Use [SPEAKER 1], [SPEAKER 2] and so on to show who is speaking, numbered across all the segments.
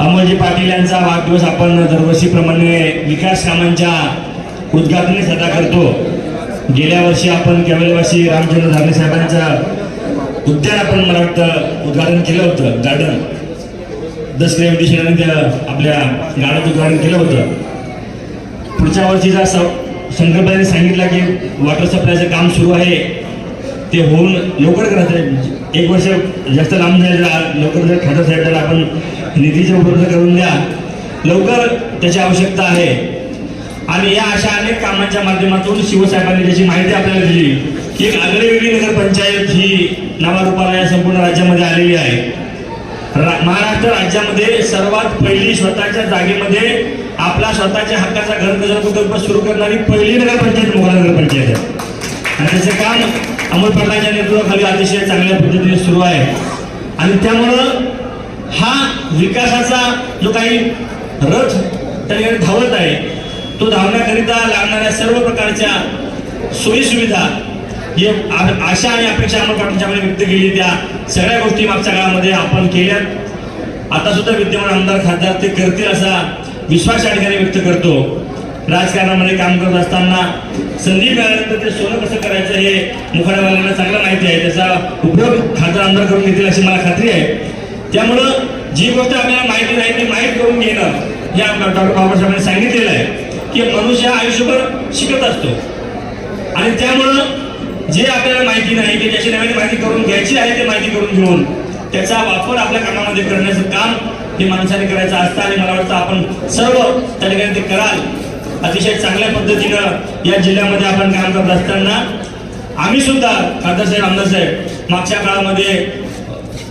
[SPEAKER 1] अमोलजी पाटील यांचा वाढदिवस आपण दरवर्षीप्रमाणे विकास कामांच्या उद्घाटन सदा करतो. गेल्या वर्षी आपण केवळवासी रामचंद्र धारणे साहेबांचा उद्यान आपण मला वाटतं उद्घाटन केलं होतं गार्डन. दसऱ्या दिवशी आपल्या गार्डनचं उद्घाटन केलं होतं. पुढच्या वर्षीचा स संकल्पने सांगितला की वॉटर सप्लायचं काम सुरू आहे ते होऊन लवकर करायचं एक वर्ष जास्त लांब झालं लवकर जर खातं झालं तर आपण निधीची उपलब्ध करून द्या. लवकर त्याची आवश्यकता आहे. आणि या अशा अनेक कामांच्या माध्यमातून शिवसाहेबांनी त्याची माहिती आपल्याला दिली की एक आगळीवेगळी नगरपंचायत ही नावारूपाला या संपूर्ण राज्यामध्ये आलेली आहे. रा- महाराष्ट्र राज्यामध्ये सर्वात पहिली स्वतःच्या जागेमध्ये आपला स्वतःच्या हक्काचा घर प्रकल्प सुरू करणारी पहिली नगरपंचायत मोगरा नगरपंचायत आहे. आणि त्याचं काम अमोल पाटलांच्या नेतृत्वाखाली अतिशय चांगल्या पद्धतीने सुरू आहे. आणि त्यामुळं हा विकासाचा जो काही रथ त्या धावत आहे तो धावण्याकरिता लागणाऱ्या सर्व प्रकारच्या सोयीसुविधा जे आशा आणि अपेक्षा अमोल पाटलांच्यामध्ये व्यक्त केली. त्या सगळ्या गोष्टी मागच्या काळामध्ये आपण केल्यात. आता सुद्धा विद्यमान आमदार खासदार ते करतील असा विश्वास या ठिकाणी व्यक्त करतो. राजकारणामध्ये काम करत असताना संधी मिळाल्यानंतर ते सोनं कसं करायचं हे मुखाड्यावाल्यांना चांगलं माहिती आहे. त्याचा उपयोग खासदार आमदार करून घेतील अशी मला खात्री आहे. त्यामुळं जी गोष्ट आपल्याला माहिती नाही ती माहीत करून घेणं हे आमदार डॉक्टर बाबासाहेबांनी सांगितलेलं आहे की मनुष्य हा आयुष्यभर शिकत असतो. आणि त्यामुळं जे आपल्याला माहिती नाही की ज्याची नवीन माहिती करून घ्यायची आहे ते माहिती करून घेऊन त्याचा वापर आपल्या कामामध्ये करण्याचं काम हे माणसाने करायचं असतं. आणि मला वाटतं आपण सर्व त्या ठिकाणी ते कराल. अतिशय चांगल्या पद्धतीनं या जिल्ह्यामध्ये आपण काम करत असताना आम्ही सुद्धा खासदार साहेब आमदार साहेब मागच्या काळामध्ये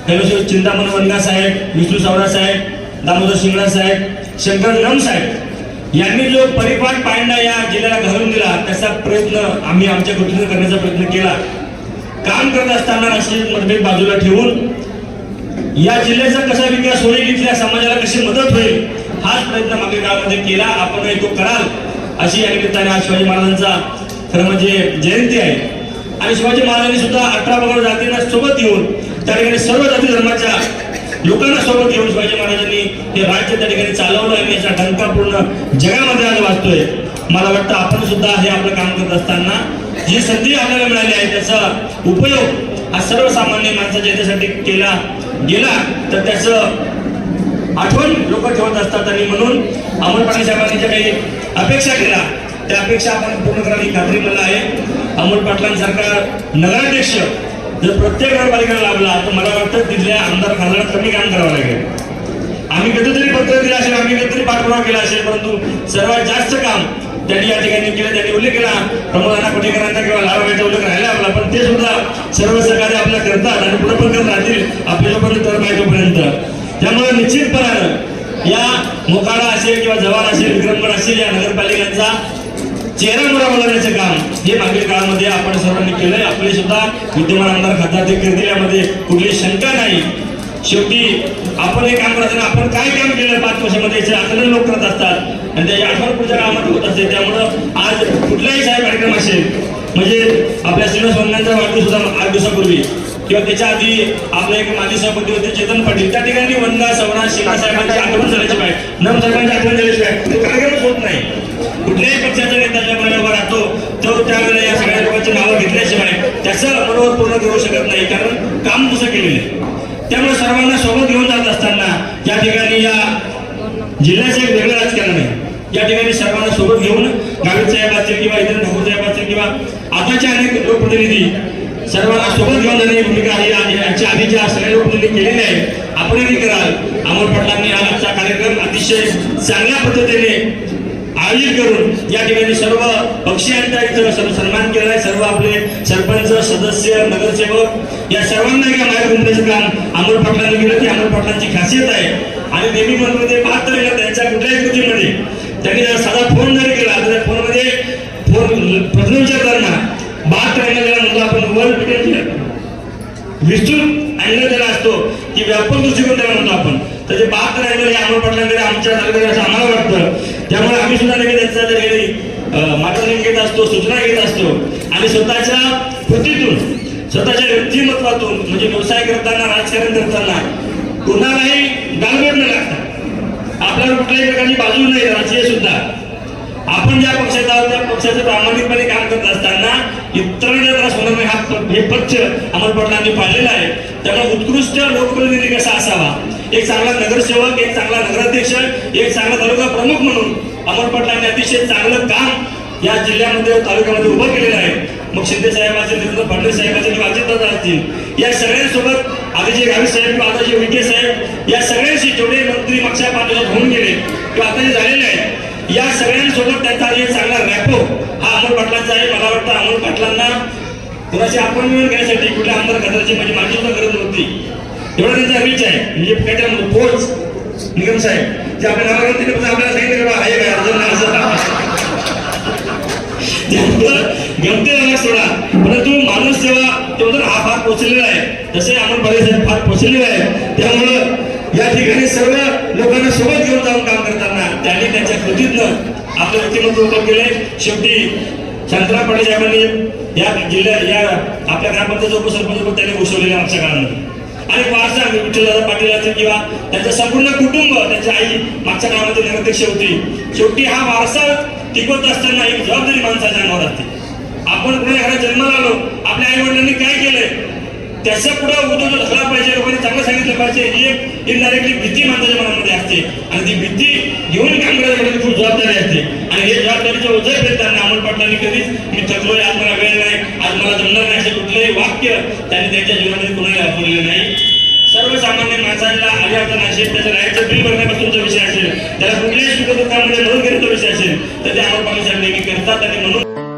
[SPEAKER 1] कैलासवासी चिंतामण वनगा साहेब विष्णू सावरा साहेब दामोदर शिंगडा साहेब शंकर नम साहेब यांनी जो परिपाठ पांडा या जिल्ह्याला घालून दिला त्याचा प्रयत्न आम्ही आमच्या कृतीनं करण्याचा प्रयत्न केला. काम करत असताना राष्ट्रीय मतभेद बाजूला ठेवून या जिल्ह्याचा कसा विकास होईल इथल्या समाजाला कशी मदत होईल हाच प्रयत्न मागील काळामध्ये केला. आपण तो कराल अशी या निमित्ताने आज शिवाजी महाराजांचा खरं म्हणजे जयंती आहे. आणि शिवाजी महाराजांनी सुद्धा अठरा पगड जातींना सोबत येऊन त्या ठिकाणी सर्व जाती धर्माच्या लोकांना सोबत घेऊन शिवाजी महाराजांनी हे राज्य त्या ठिकाणी चालवलं आणि याचा डंका पूर्ण जगामध्ये आज वाचतोय. मला वाटतं आपण सुद्धा हे आपलं काम करत असताना जी संधी आपल्याला मिळाली आहे त्याचा उपयोग हा सर्वसामान्य माणसाच्या याच्यासाठी केला गेला. तर त्याचं आठवण लोक ठेवत असतात. आणि म्हणून अमोल साहेबांनी ज्या काही अपेक्षा केल्या त्या अपेक्षा आपण पूर्ण करायची खात्री मला आहे. अमोल पाटलांसारखा नगराध्यक्ष जर प्रत्येक नगरपालिकेला लाभला तर मला वाटतं तिथल्या आमदार खासदारात कमी काम करावं लागेल. आम्ही कधीतरी पत्र दिलं असेल आम्ही कधीतरी पाठपुरावा केला असेल परंतु सर्वात जास्त काम त्यांनी या ठिकाणी केलं त्यांनी उल्लेख केला. प्रमोदांना कुठेकरांचा किंवा लालबाईचा उल्लेख राहिला आपला पण ते सुद्धा सर्व सहकार्य आपल्या करतात आणि पुढे पण करत राहतील आपल्या जोपर्यंत तर पाहिजेपर्यंत त्यामुळे निश्चितपणानं या मोकाडा असेल किंवा जवान असेल विक्रमगड असेल या नगरपालिकांचा चेहरा मोरा बनवण्याचं काम हे मागील काळामध्ये आपण सर्वांनी केलंय. आपले सुद्धा विद्यमान आमदार खासदार ते करतील यामध्ये कुठली शंका नाही. शेवटी आपण हे काम करताना आपण काय काम केलं पाच वर्षामध्ये याचे आकलन लोक करत असतात. आणि त्याची आठवण पुढच्या कामामध्ये होत असते. त्यामुळं आज कुठलाही साहेब कार्यक्रम असेल म्हणजे आपल्या श्रीनिवास वंदनांचा वाढदिवस होता आठ दिवसापूर्वी. किंवा त्याच्या आधी आपले एक माजी सभापती होते चेतन पाटील. त्या ठिकाणी वंदा सवरा शिवा साहेबांची आठवण झाल्याची पाहिजे नम साहेबांची आठवण झाल्याची पाहिजे म्हणजे तो कार्यक्रमच होत नाही. कुठल्याही पक्षाचा नेता ज्या मनावर राहतो तो त्यावेळेला या सगळ्या लोकांची नावं घेतल्याशिवाय त्याचं मनोबत पूर्ण करू शकत नाही कारण काम तसं केलेलं आहे. त्यामुळे सर्वांना सोबत घेऊन जात असताना या ठिकाणी या जिल्ह्याचं एक वेगळं राजकारण आहे. या ठिकाणी सर्वांना सोबत घेऊन गावित साहेब असतील किंवा इतर ठाकूर साहेब असतील किंवा आताचे अनेक लोकप्रतिनिधी सर्वांना सोबत घेऊन जाण्याची भूमिका ही आहे. याच्या आधी ज्या सगळ्या लोकांनी केलेल्या आहे आपणही कराल. अमोल पाटलांनी हा आजचा कार्यक्रम अतिशय चांगल्या पद्धतीने आयोजित करून या ठिकाणी सर्व पक्षीयांचा इथं सर्व सन्मान केला आहे सर्व आपले सरपंच सदस्य नगरसेवक या सर्वांना एका मागे घुमण्याचं काम अमोल पाटलांनी केलं. ती अमोल पाटलांची खासियत आहे. आणि नेहमी मनमध्ये पाहत बहात्तर त्यांच्या कुठल्याही कृतीमध्ये त्यांनी जर साधा फोन जरी केला तर फोनमध्ये फोन प्रथमविचार करणार बहात्तर गेला म्हणतो आपण वन विस्तृत अँगल त्याला असतो की व्यापक दृष्टिकोन त्याला म्हणतो आपण. तर जे बात अँगल हे अमोल आमच्या तालुक्यात असं आम्हाला वाटतं. त्यामुळे आम्ही सुद्धा लगेच त्यांचा जर मार्गदर्शन घेत असतो सूचना घेत असतो. आणि स्वतःच्या कृतीतून स्वतःच्या व्यक्तिमत्वातून म्हणजे व्यवसाय करताना राजकारण करताना कुणालाही गालबोट न लागता. आपल्याला कुठल्याही प्रकारची बाजू नाही राजकीय सुद्धा. आपण ज्या पक्षात आहोत त्या पक्षाचं प्रामाणिकपणे काम करत असताना इतरांच्या त्रास होणार नाही हा प- हे पक्ष अमर पटलांनी पाळलेला आहे. त्यामुळे उत्कृष्ट लोकप्रतिनिधी कसा असावा? एक चांगला नगरसेवक एक चांगला नगराध्यक्ष एक चांगला तालुका प्रमुख म्हणून अमर पटलांनी अतिशय चांगलं काम या जिल्ह्यामध्ये तालुक्यामध्ये उभं केलेलं आहे. मग शिंदे साहेब असेल देवेंद्र फडणवीस साहेब असेल किंवा अजितदादा असतील. या सगळ्यांसोबत आदिजी गावी साहेब किंवा आताजी विखे साहेब या सगळ्यांशी जेवढे मंत्री मागच्या पाच होऊन गेले किंवा आता जे झालेले आहेत या सगळ्यांसोबत त्यांचा एक चांगला रॅपो हा अमोल पाटलांचा आहे. मला वाटतं अमोल पाटलांना कुणाची अपॉइंटमेंट घेण्यासाठी कुठल्या आमदार खात्याची म्हणजे माझी सुद्धा गरज नव्हती. एवढा त्यांचा रीच आहे. म्हणजे काहीतरी पोच निगम साहेब जे आपल्या नावाला तिथे आपल्याला सांगितलं बाबा आहे काय अर्ज नाही असं गमते झाला सोडा. परंतु माणूस जेव्हा तेवढं हा फार पोचलेला आहे जसे अमोल पाटील साहेब फार पोचलेले आहे त्यामुळं या ठिकाणी सर्व लोकांना सोबत घेऊन जाऊन काम करतात. त्यांनी त्यांच्या कृतीतनं आपलं व्यक्तिमत्व उभं केले शेवटी शांतराव पाटील साहेबांनी या जिल्ह्या या आपल्या ग्रामपंचायत उपसरपंच पण त्यांनी घोषवलेल्या आमच्या काळामध्ये आणि वारसा विठ्ठलदादा पाटील असतील किंवा त्यांचं संपूर्ण कुटुंब त्यांची आई मागच्या काळामध्ये नगराध्यक्ष होती. शेवटी हा वारसा टिकवत असताना एक जबाबदारी माणसाच्या अंगावर असते. आपण कुठे घरात जन्माला आलो आपल्या आई वडिलांनी काय केलंय? त्याचा पुढे उद्योग झाला पाहिजे लोकांनी चांगलं सांगितलं पाहिजे. ही एक इनडायरेक्टली भीती माणसाच्या मनामध्ये असते. आणि ती भीती घेऊन काम करायला खूप जबाबदारी असते. आणि हे जबाबदारीच्या ओझे पेरताना अमोल पाटलांनी कधीच मी थकलोय आज मला वेळ नाही आज मला जमणार नाही असे कुठलेही वाक्य त्यांनी त्यांच्या जीवनामध्ये कोणाला वापरलेलं नाही. सर्वसामान्य माणसांना आली अडचण असेल त्याच्या राहायचं बिल भरण्यापासूनचा विषय असेल. त्याला कुठल्याही सुखदुःखामध्ये मदत करण्याचा विषय असेल. तर ते अमोल पाटील साहेब नेहमी करतात आणि म्हणून